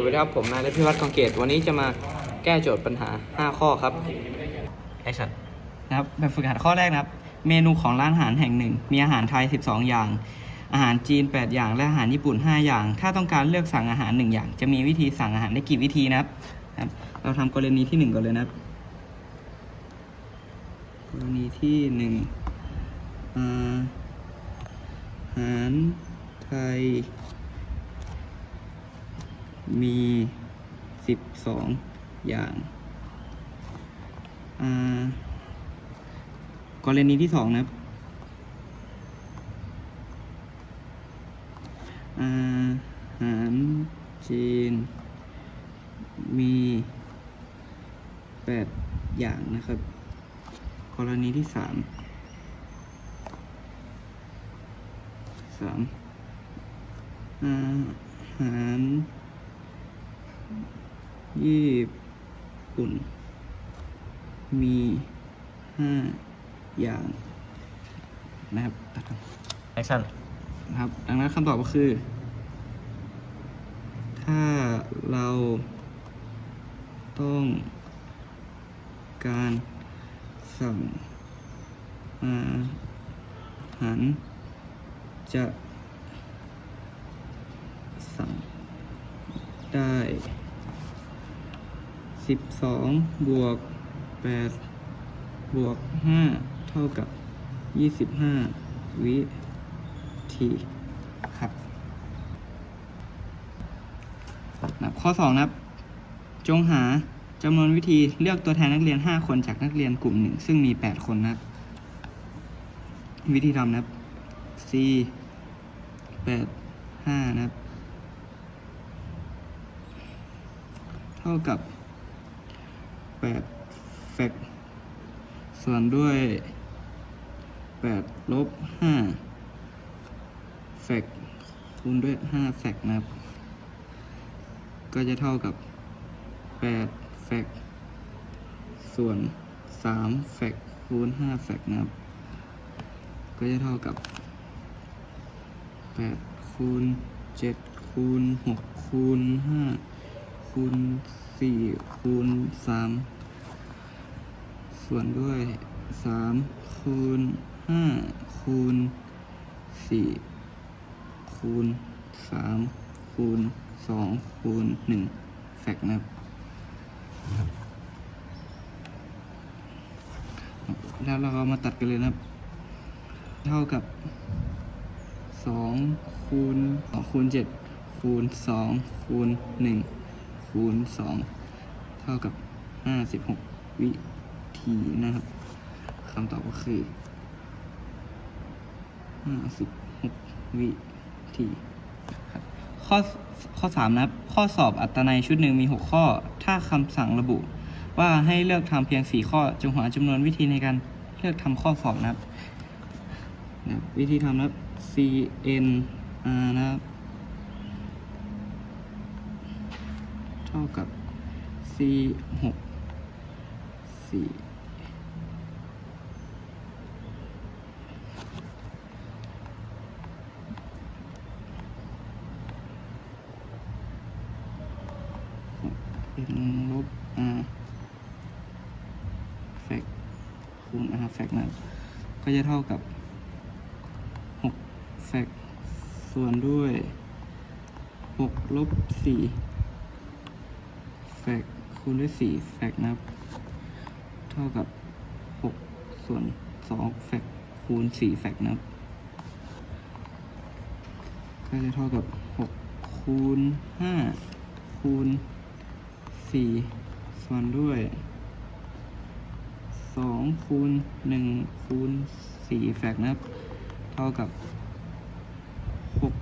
วัสดีครับผมนายพิวัฒน์กองเกตวันนี้จะมาแก้โจทย์ปัญหา 5 ข้อครับแอคชั่นนะครับแบบฝึกหัดข้อแรกนะครับ เมนูของร้านอาหารแห่งหนึ่ง มีอาหารไทย 12 อย่าง อาหารจีน 8 อย่าง และอาหารญี่ปุ่น 5 อย่าง ถ้าต้องการเลือกสั่งอาหาร 1 อย่าง จะมีวิธีสั่งอาหารได้กี่วิธีนะครับครับ เราทำกรณีที่ 1ก่อนเลยนะครับ กรณีที่หนึ่งอาหารไทย มี 12 อย่างอ่ากรณีที่สองนะอาหารจีน มีแปดอย่างนะครับ กรณีที่สามสามอาหาร ญี่ปุ่น มีห้าอย่างนะครับตัดก่อนแอคชั่นนะครับ ดังนั้นคำตอบก็คือ ถ้าเราต้องการสั่งอาหารจะสั่งได้ สิบสองบวกแปดบวกห้าเท่ากับยี่สิบห้าวิธีครับนะข้อสองนะครับ จงหาจำนวนวิธีเลือกตัวแทนนักเรียน5คนจากนักเรียนกลุ่มหนึ่งซึ่งมี8คนนะครับ วิธีทำนะครับ c 8 5นะครับ เท่ากับ 8แฟกส่วนด้วย8ลบ5แฟกคูณด้วย5แฟกนะครับ ก็จะเท่ากับ8แฟกส่วน3แฟกคูณ5แฟกนะครับ ก็จะเท่ากับ8คูณ7คูณ6คูณ5 คูณ4คูณ3ส่วนด้วย3คูณ5คูณ4คูณ3คูณ2คูณ1แฟกนะครับ แล้วเราเอามาตัดกันเลยนะครับ เท่ากับ2คูณ2คูณ7คูณ2คูณ1 คูณ2เท่ากับ56วิธีนะครับคำตอบก็คือ56วิธีครับข้อข้อ3นะครับ ข้อสอบอัตนัยชุดหนึ่งมี6ข้อ ถ้าคำสั่งระบุ ว่าให้เลือกทำเพียง4ข้อจงหาจำนวนวิธีในการเลือกทำข้อสอบนะครับนะวิธีทำนะครับ C N นะครับ เท่ากับ C 6 4เป็นลบ r แฟกคูณ r แฟกนะก็จะเท่ากับ6แฟกส่วนด้วย6ลบ4 กคูณด้วย4แฟกนะครับ เท่ากับ6ส่วน2แฟกคูณ4แฟกนะครับก็จะเท่ากับ6คูณ5คูณสี่ส่วนด้วยสองคูณหนึ่งคูณสี่แฟกนะครับ เท่ากับหก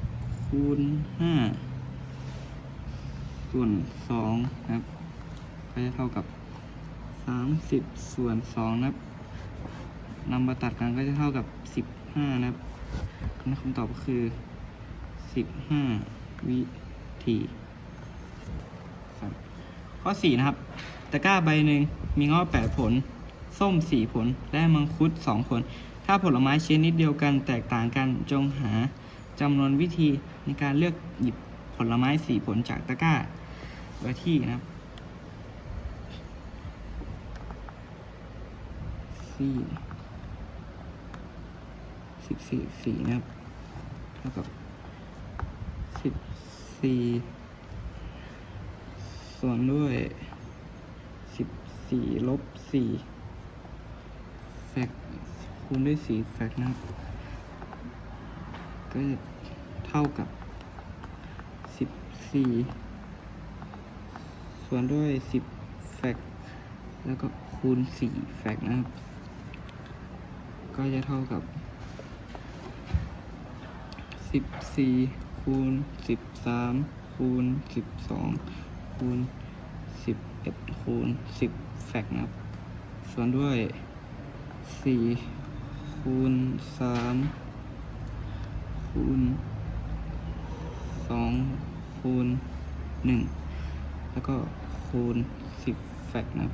คูณห้าส่วนสองนะครับ ก็จะเท่ากับสามสิบส่วนสองนะครับนำมาตัดกันก็จะเท่ากับสิบห้านะครับคำตอบก็คือสิบห้าวิธีครับข้อ 4 นะครับ ตะกร้าใบหนึ่งมีงาะ8ผล ส้ม 4 ผล และมังคุด 2 ผล ถ้าผลไม้ชนิดเดียวกันแตกต่างกันจงหาจำนวนวิธีในการเลือกหยิบผลไม้ 4 ผลจากตะกร้าไว้ที่นะครับ สี่สิบสี่สี่นะครับเท่ากับสิบสี่ส่วนด้วยสิบสี่ลบสี่แฟกคูณด้วยสี่แฟกนะครับก็จะเท่ากับสิบสี่ส่วนด้วยสิบแฟกแล้วก็คูณสี่แฟกนะครับ ก็จะเท่ากับสิบสี่คูณสิบสามคูณสิบสองคูณสิบเอ็ดคูณสิบแฟกนะครับ ส่วนด้วยสี่คูณสามคูณสองคูณหนึ่งแล้วก็คูณสิบแฟกนะครับ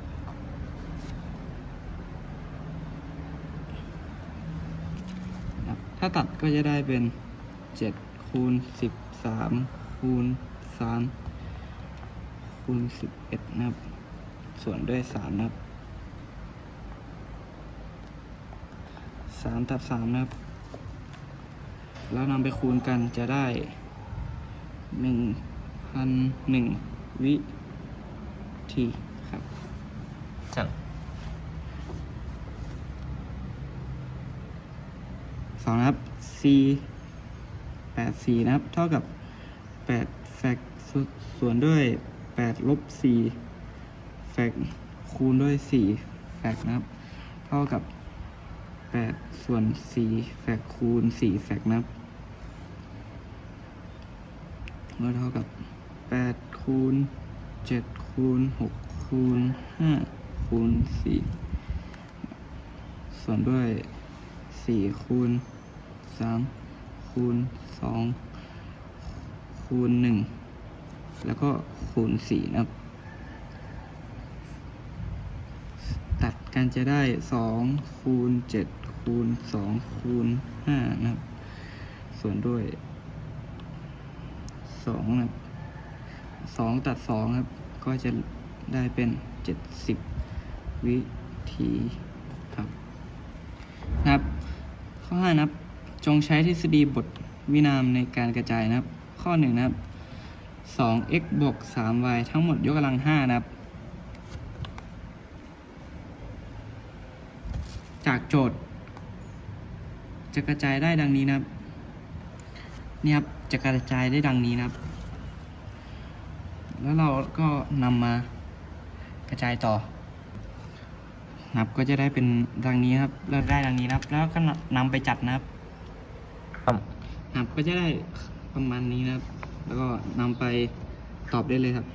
นะครับถ้าตัดก็จะได้เป็นเจ็ดคูณสิบสามคูณสามคูณสิบเอ็ดนะครับ ส่วนด้วยสามนะครับสามตัดสามนะครับ แล้วนำไปคูณกันจะได้หนึ่งพันหนึ่งวิธีครับจัง สองนะครับ c แปดสี่นะครับ เท่ากับแปดแฟกส่วนส่วนด้วยแปดลบสี่แฟกคูณด้วยสี่แฟกนะครับ เท่ากับแปดส่วนสี่แฟกคูณสี่แฟกนะครับก็เท่ากับแปดคูณเจ็ดคูณหกคูณห้าคูณสี่ส่วนด้วยสี่คูณ สามคูณสองคูณหนึ่งแล้วก็คูณสี่นะครับ ตัดกันจะได้สองคูณเจ็ดคูณสองคูณห้านะครับ ส่วนด้วยสองนะครับสองตัดสองครับ ก็จะได้เป็นเจ็ดสิบวิธีครับ นะครับ ข้อห้านะครับ จงใช้ทฤษฎีบทวินามในการกระจายนะครับ ข้อหนึ่งนะครับสอง x บวกสาม y ทั้งหมดยกกำลังห้านะครับ จากโจทย์ จะกระจายได้ดังนี้นะครับนี่ครับ จะกระจายได้ดังนี้นะครับ แล้วเราก็นำมากระจายต่อนับก็จะได้เป็นดังนี้ครับ เราได้ดังนี้นะครับ แล้วก็นำไปจัดนะครับ นับก็จะได้ประมาณนี้นะครับ แล้วก็นำไปตอบได้เลยครับ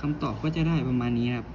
คำตอบก็จะได้ประมาณนี้ครับ